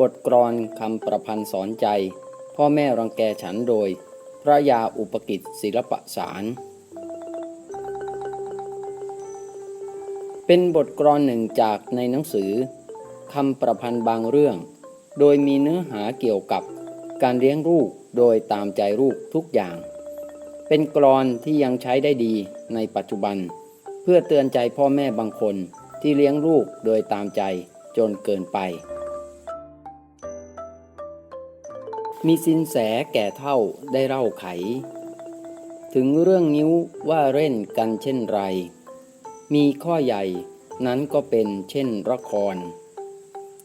บทกรอนคำประพันธ์สอนใจ พ่อแม่รังแกฉันโดย พระยาอุปกิจศิลปสาร เป็นบทกรอนหนึ่งจากในหนังสือคำประพันธ์บางเรื่อง โดยมีเนื้อหาเกี่ยวกับการเลี้ยงลูกโดยตามใจลูกทุกอย่าง เป็นกรอนที่ยังใช้ได้ดีในปัจจุบัน เพื่อเตือนใจพ่อแม่บางคนที่เลี้ยงลูกโดยตามใจจนเกินไป มีสินแสแก่เท่าได้เล่าไข ถึงเรื่องนิ้วว่าเล่นกันเช่นไร มีข้อใหญ่นั้นก็เป็นเช่นละคร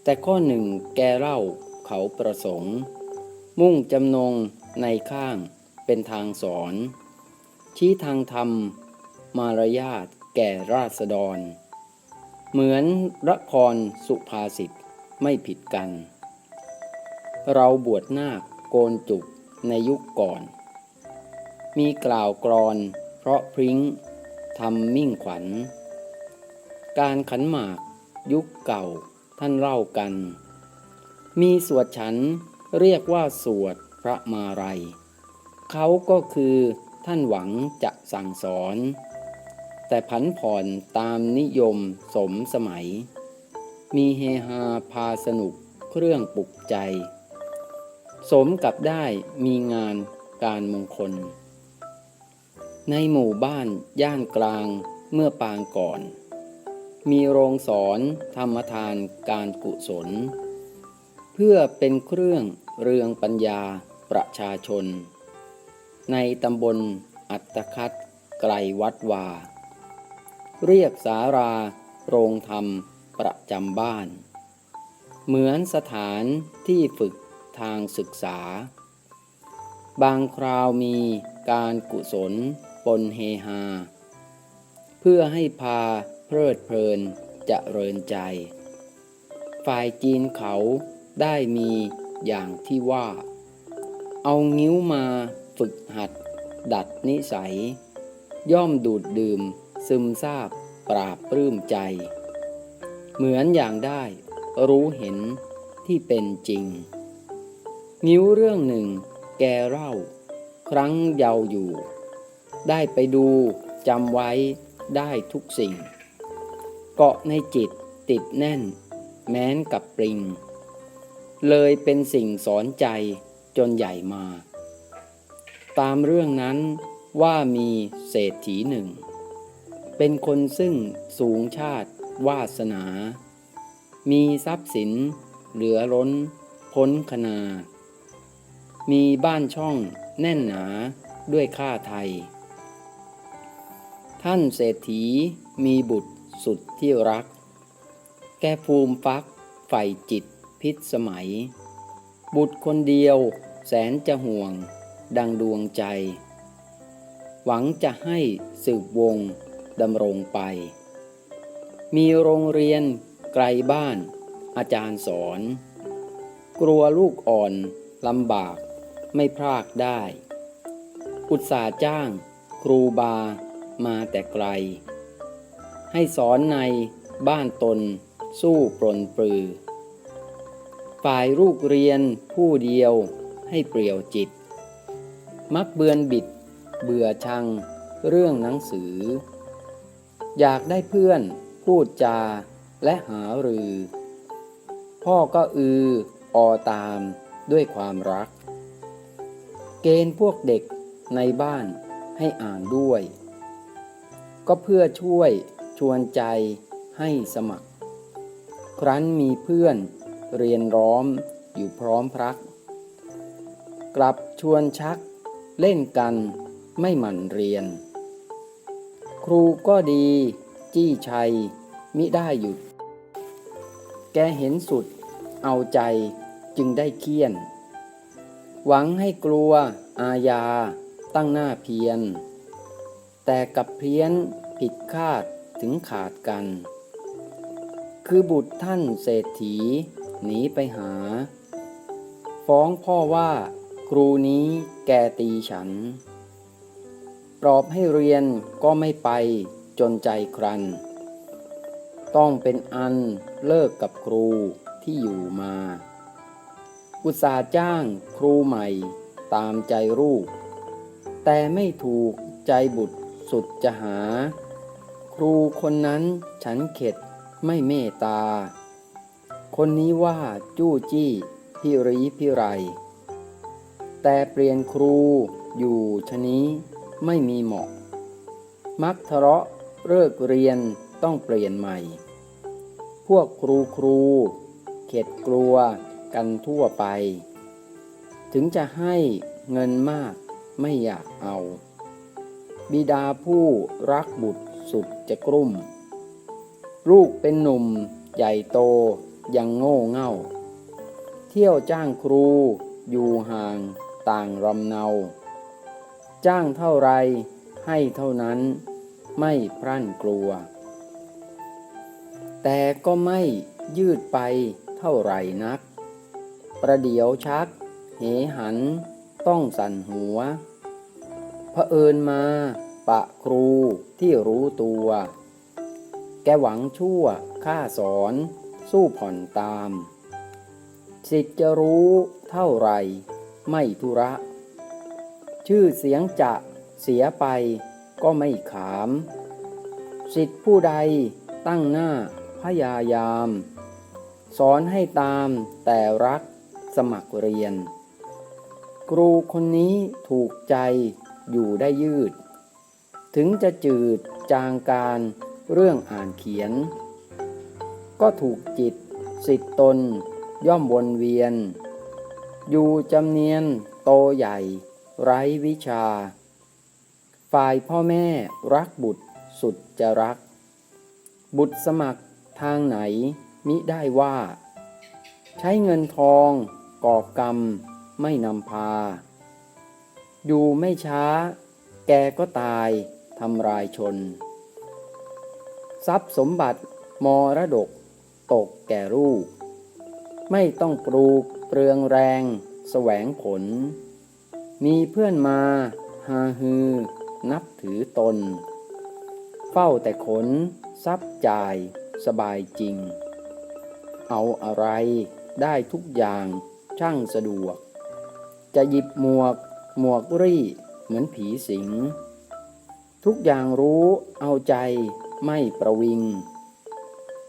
แต่ข้อหนึ่งแกเล่าเขาประสงค์ มุ่งจำนงในข้างเป็นทางสอน ชี้ทางธรรม มารยาทแก่ราษฎร เหมือนละครสุภาษิตไม่ผิดกัน เราบวชนาคโกนจุกในยุคก่อน มีกล่าวกรอนเพราะพริ้งทำมิ่งขวัญ การขันหมากยุคเก่าท่านเล่ากัน มีสวดฉันเรียกว่าสวดพระมาลัยเขาก็คือท่านหวังจะสั่งสอน แต่ผันผ่อนตามนิยมสมสมัย มีเฮฮาพาสนุกเครื่องปลุกใจ สมกับได้มีงานการมงคล ในหมู่บ้านย่านกลางเมื่อปางก่อน มีโรงสอนธรรมทานการกุศล เพื่อเป็นเครื่องเรืองปัญญาประชาชน ในตำบลอัตคัดไกลวัดวา เรียกสาราโรงธรรมประจำบ้าน เหมือนสถานที่ฝึก ทางศึกษา บางคราวมีการกุศลปนเฮฮา เพื่อให้พาเพลิดเพลินเจะเริญใจ ฝ่ายจีนเขาได้มีอย่างที่ว่า เอางิ้วมาฝึกหัด ดัดนิสัย ย่อมดูดดื่มซึมซาบปราบปลื้มใจ เหมือนอย่างได้รู้เห็นที่เป็นจริง นิ้วเรื่องหนึ่ง แกเล่า ครั้งเยาว์อยู่ ได้ไปดูจำไว้ได้ทุกสิ่ง เกาะในจิตติดแน่น แม้นกับปริง เลยเป็นสิ่งสอนใจจนใหญ่มา ตามเรื่องนั้นว่ามีเศรษฐีหนึ่ง เป็นคนซึ่งสูงชาติวาสนา มีทรัพย์สินเหลือล้นพ้นคณา มีบ้านช่องแน่นหนาด้วยค่าไทย ท่านเศรษฐีมีบุตรสุดที่รัก แก่ภูมิฟักใฝ่จิตพิษสมัย บุตรคนเดียวแสนจะห่วง ดังดวงใจ หวังจะให้สืบวงดำรงไป มีโรงเรียนไกลบ้านอาจารย์สอน กลัวลูกอ่อนลำบาก ไม่พรากได้ อุตสาจ้างครูบามาแต่ไกล ให้สอนในบ้านตนสู้ปรนปรือ ฝ่ายลูกเรียนผู้เดียวให้เปลี่ยวจิต มักเบือนบิด เบื่อชัง เรื่องหนังสือ อยากได้เพื่อนพูดจาและหารือ พ่อก็อืออตามด้วยความรัก เกณฑ์พวกเด็กในบ้านให้อ่านด้วย ก็เพื่อช่วยชวนใจให้สมัคร ครั้นมีเพื่อนเรียนร้อมอยู่พร้อมพรัก กลับชวนชักเล่นกันไม่หมั่นเรียน ครูก็ดีจี้ชัยมิได้หยุด แกเห็นสุดเอาใจจึงได้เคียน หวังให้กลัวอาญา ตั้งหน้าเพียน แต่กับเพี้ยนผิดคาดถึงขาดกัน คือบุตรท่านเศรษฐี หนีไปหา ฟ้องพ่อว่า ครูนี้แกตีฉัน ปลอบให้เรียนก็ไม่ไปจนใจครัน ต้องเป็นอันเลิกกับครูที่อยู่มา อุตสาห์จ้างครูใหม่ตามใจลูก แต่ไม่ถูกใจบุตรสุดจะหา ครูคนนั้นฉันเข็ดไม่เมตตา คนนี้ว่าจู้จี้พิรีพิไร แต่เปลี่ยนครูอยู่ชะนี้ไม่มีเหมาะ มักทะเลาะเลิกเรียนต้องเปลี่ยนใหม่ พวกครูครู เข็ดกลัว กันทั่วไป ถึงจะให้เงินมากไม่อยากเอา บิดาผู้รักบุตรสุดจะกรุ่ม ลูกเป็นหนุ่มใหญ่โตยังโง่เง่า เที่ยวจ้างครูอยู่ห่างต่างรำเนา จ้างเท่าไรให้เท่านั้นไม่พรั่นกลัว แต่ก็ไม่ยืดไปเท่าไรนัก ประเดี๋ยวชัก เหหัน ต้องสั่นหัวเผอิญมาปะครูที่รู้ตัว แกหวังชั่วข้าสอน สู้ผ่อนตาม สิทธิ์จะรู้เท่าไรไม่ธุระ ชื่อเสียงจะเสียไปก็ไม่ขาม สิทธิ์ผู้ใดตั้งหน้าพยายาม สอนให้ตามแต่รัก สมัครเรียน ครูคนนี้ถูกใจอยู่ได้ยืด ถึงจะจืดจางการเรื่องอ่านเขียน ก็ถูกจิตสิทธิตนย่อมวนเวียน อยู่จำเนียนโตใหญ่ ไร้วิชา ฝ่ายพ่อแม่รักบุตรสุดจะรัก บุตรสมัครทางไหนมิได้ว่า ใช้เงินทอง ก่อกรรมไม่นำพา อยู่ไม่ช้า แกก็ตายทำรายชน ทรัพย์สมบัติมรดก ตกแก่ลูก ไม่ต้องปลูกเปลืองแรงแสวงผล มีเพื่อนมาฮาฮือ นับถือตน เฝ้าแต่ขน ทรัพย์จ่าย สบายจริง เอาอะไรได้ทุกอย่าง ช่างสะดวก จะหยิบหมวก หมวกรี่ เหมือนผีสิง ทุกอย่างรู้เอาใจไม่ประวิง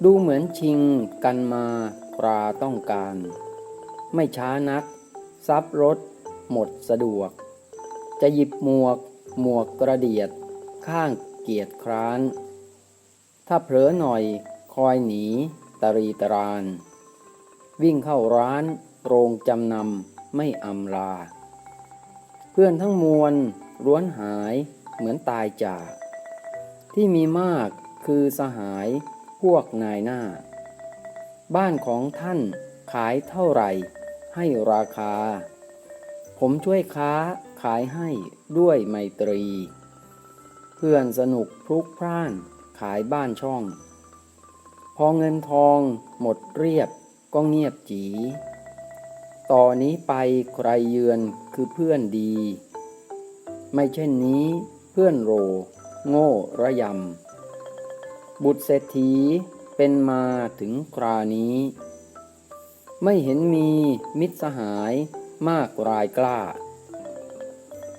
ดูเหมือนชิงกันมาปราต้องการ ไม่ช้านักทรัพย์รถ หมดสะดวก จะหยิบหมวก หมวกกระเดียด ข้างเกียรติคร้าน ถ้าเผลอหน่อยคอยหนีตรีตราน วิ่งเข้าร้าน โรงจำนำไม่อำลา เพื่อนทั้งมวลร้วนหายเหมือนตายจาก ที่มีมากคือสหายพวกนายหน้า บ้านของท่านขายเท่าไหร่ให้ราคา ผมช่วยค้าขายให้ด้วยไมตรี เพื่อนสนุกพลุกพล่านขายบ้านช่อง พอเงินทองหมดเรียบก็เงียบจี ต่อนนี้ไปใครเยือนคือเพื่อนดี ไม่เช่นนี้เพื่อนโร โง่ระยำ บุตรเศรษฐีเป็นมาถึงครานี้ ไม่เห็นมีมิตรสหายมากรายกล้า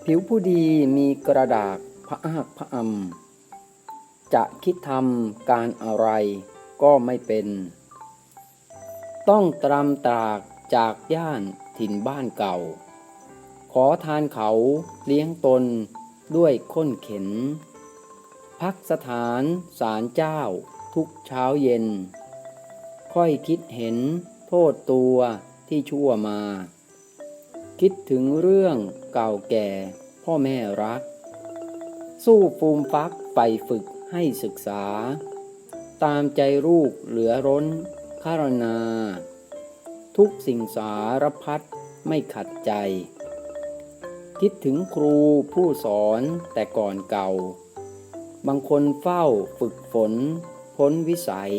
ผิวผู้ดีมีกระดาษพระอักพระอำจะคิดทำการอะไรก็ไม่เป็น ต้องตรำตราก จากย่านถิ่นบ้านเก่า ขอทานเขาเลี้ยงตนด้วยค้นเข็น พักสถานศาลเจ้าทุกเช้าเย็น ค่อยคิดเห็นโทษตัวที่ชั่วมา คิดถึงเรื่องเก่าแก่พ่อแม่รัก สู้ฟูมฟักใฝ่ฝึกให้ศึกษา ตามใจลูกเหลือร้นคารนา ทุกสิ่งสารพัดไม่ขัดใจ คิดถึงครูผู้สอนแต่ก่อนเก่า บางคนเฝ้าฝึกฝน พ้นวิสัย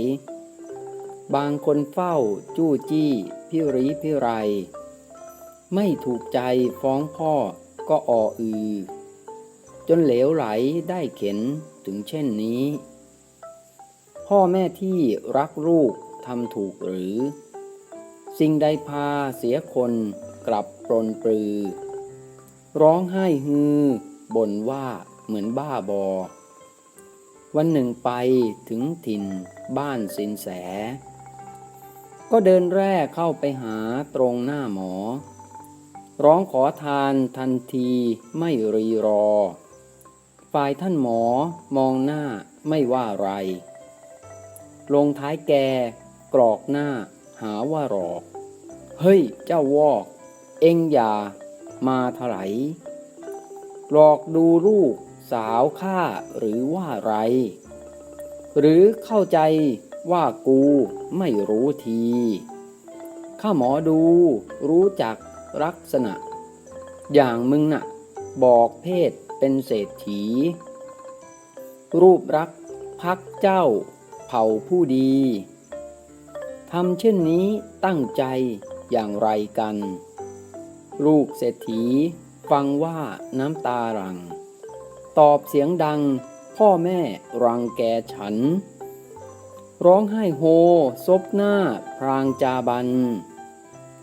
บางคนเฝ้าจู้จี้พิริพิไร ไม่ถูกใจฟ้องพ่อก็ออือ จนเหลวไหลได้เข็นถึงเช่นนี้ พ่อแม่ที่รักลูกทำถูกหรือ สิ่งใดพาเสียคนกลับปรนปรือ ร้องไห้ฮือบ่นว่าเหมือนบ้าบอ วันหนึ่งไปถึงถิ่นบ้านสินแส ก็เดินแร่เข้าไปหาตรงหน้าหมอ ร้องขอทานทันทีไม่รีรอ ฝ่ายท่านหมอมองหน้าไม่ว่าไร ลงท้ายแกกรอกหน้า หาว่าหรอก เฮ้ยเจ้าวอก เอ็งอย่ามาถลายหลอกดูลูกสาวข้าหรือว่าไร หรือเข้าใจว่ากูไม่รู้ที ข้าหมอดูรู้จักลักษณะ อย่างมึงน่ะ บอกเพศเป็นเศรษฐี รูปรักพักเจ้าเผ่าผู้ดี ทำเช่นนี้ตั้งใจอย่างไรกัน ลูกเศรษฐี ฟังว่าน้ำตาหลัง ตอบเสียงดัง พ่อแม่รังแกฉัน ร้องไห้โฮ ซบหน้า พรางจาบัน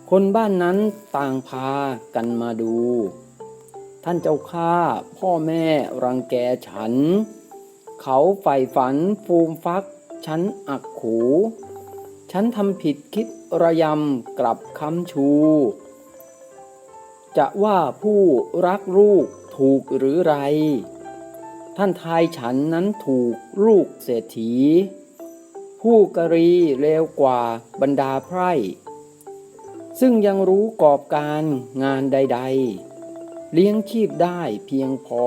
คนบ้านนั้นต่างพากันมาดู ท่านเจ้าข้าพ่อแม่รังแกฉัน เขาใฝ่ฝันฟูมฟัก ฉันอักขู ฉันทำผิดคิดระยำกลับคำชู จะว่าผู้รักลูกถูกหรือไร ท่านทายฉันนั้นถูกลูกเศรษฐี ผู้กรีเลวกว่าบรรดาไพร่ซึ่งยังรู้กอบการงานใด ๆ เลี้ยงชีพได้เพียงพอ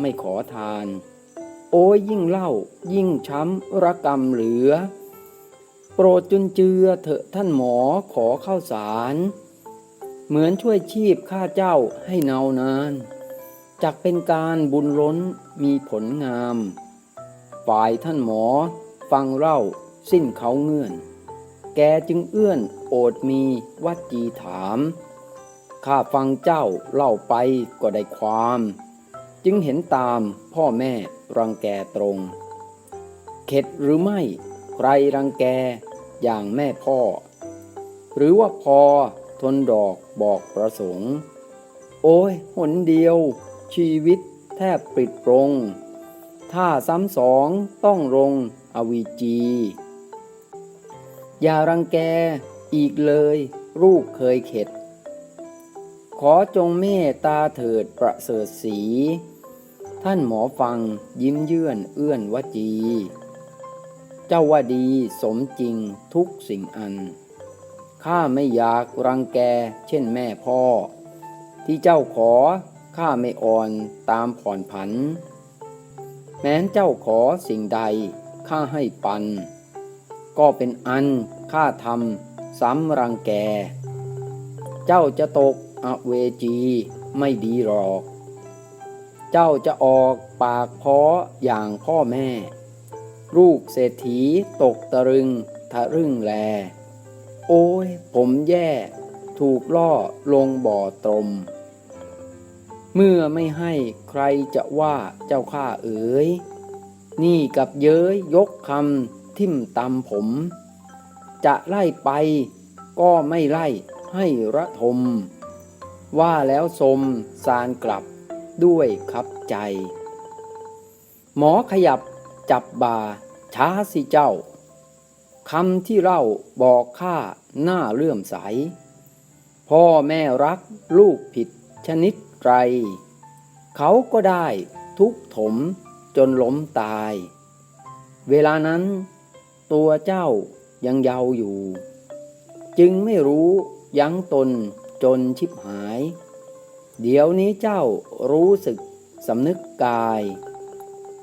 ไม่ขอทาน โอ้ยยิ่งเล่ายิ่งช้ำระกรรมเหลือ รดจุนเจือเถอะท่านหมอขอเข้าสาร เหมือนช่วยชีพข้าเจ้าให้เนานานจักเป็นการบุญล้นมีผลงาม ฝ่ายท่านหมอฟังเล่าสิ้นเขาเงื่อน แกจึงเอื้อนโอดมีวัดจีถาม ข้าฟังเจ้าเล่าไปก็ได้ความ จึงเห็นตามพ่อแม่รังแกตรง เข็ดหรือไม่ใครรังแก อย่างแม่พ่อ หรือว่าพอทนดอกบอกประสงค์ โอ้ยหนเดียว ชีวิตแทบปิดปรงถ้าซ้ำสองต้องลงอวีจี อย่ารังแกอีกเลยลูกเคยเข็ด ขอจงเมตตาเถิดประเสริฐสี ท่านหมอฟังยิ้มเยื่อนเอื้อนวจี เจ้าว่าดีสมจริงทุกสิ่งอัน ข้าไม่อยากรังแกเช่นแม่พ่อ ที่เจ้าขอข้าไม่อ่อนตามผ่อนผัน แม้นเจ้าขอสิ่งใดข้าให้ปัน ก็เป็นอันข้าทำซ้ำรังแก เจ้าจะตกอเวจีไม่ดีหรอก เจ้าจะออกปากพาะอย่างพ่อแม่ ลูกเศรษฐีตกตะรึงทะรึงแล โอ้ย ผมแย่ ถูกล่อลงบ่อตรม เมื่อไม่ให้ใครจะว่าเจ้าข้าเอ๋ย นี่กับเย้ยยกคำทิ่มตำผม จะไล่ไปก็ไม่ไล่ให้ระทม ว่าแล้วสมสารกลับด้วยคับใจ หมอขยับ จับบาช้าสิเจ้าคำที่เล่าบอกข้าหน้าเลื่อมใส พ่อแม่รักลูกผิดชนิดไรเขาก็ได้ทุกถมจนล้มตาย เวลานั้น ตัวเจ้ายังเยาว์อยู่ จึงไม่รู้ยั้งตนจนชิบหาย เดี๋ยวนี้เจ้ารู้สึกสำนึกกาย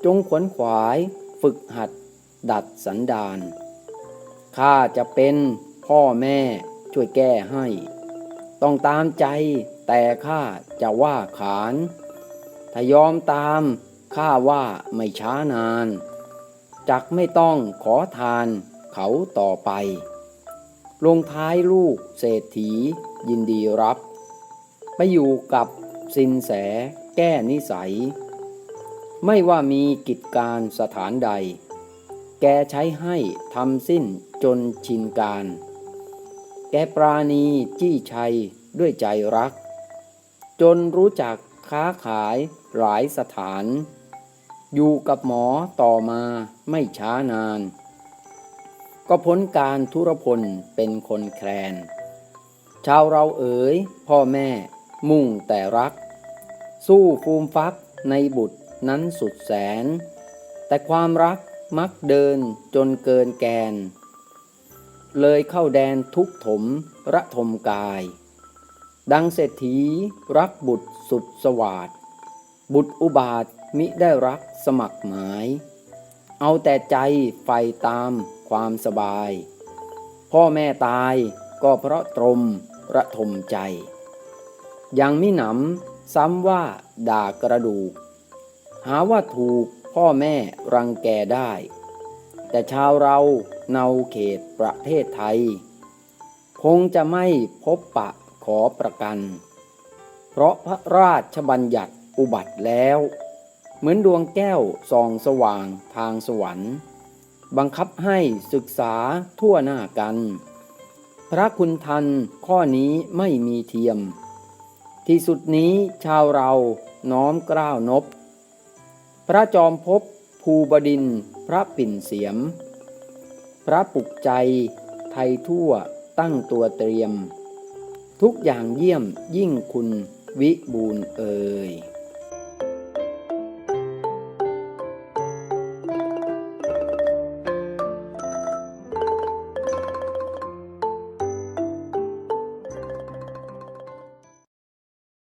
จงขวนขวายฝึกหัดดัดสันดานข้าจะเป็นพ่อแม่ช่วยแก้ให้ ต้องตามใจแต่ข้าจะว่าขาน ถ้ายอมตามข้าว่าไม่ช้านาน จักไม่ต้องขอทานเขาต่อไป ลงท้ายลูกเศรษฐียินดีรับ ไปอยู่กับสินแสแก้นิสัย ไม่ว่ามีกิจการสถานใด แกใช้ให้ทำสิ้นจนชินการ แกปราณีจี้ชัยด้วยใจรัก จนรู้จักค้าขายหลายสถาน อยู่กับหมอต่อมาไม่ช้านาน ก็พ้นการทุรพลเป็นคนแคลน ชาวเราเอ๋ยพ่อแม่มุ่งแต่รัก สู้ฟูมฟักในบุตร นั้นสุดแสน แต่ความรักมักเดินจนเกินแกน เลยเข้าแดนทุกถมระทมกาย ดังเศรษฐีรักบุตรสุดสวาดบุตรอุบาทมิได้รักสมัครหมาย เอาแต่ใจไฟตามความสบาย พ่อแม่ตายก็เพราะตรมระทมใจ ยังมิหนำซ้ำว่าด่ากระดูก หาว่าถูกพ่อแม่รังแกได้ แต่ชาวเราเนาเขตประเทศไทย คงจะไม่พบปะขอประกัน เพราะพระราชบัญญัติอุบัติแล้ว เหมือนดวงแก้วส่องสว่างทางสวรรค์ บังคับให้ศึกษาทั่วหน้ากัน พระคุณทันข้อนี้ไม่มีเทียม ที่สุดนี้ชาวเราน้อมกล้าวนบ พระจอมภพภูบดิน พระปิ่นเสียม พระปุกใจ ไทยทั่วตั้งตัวเตรียม ทุกอย่างเยี่ยมยิ่งคุณวิบูลเอ่ย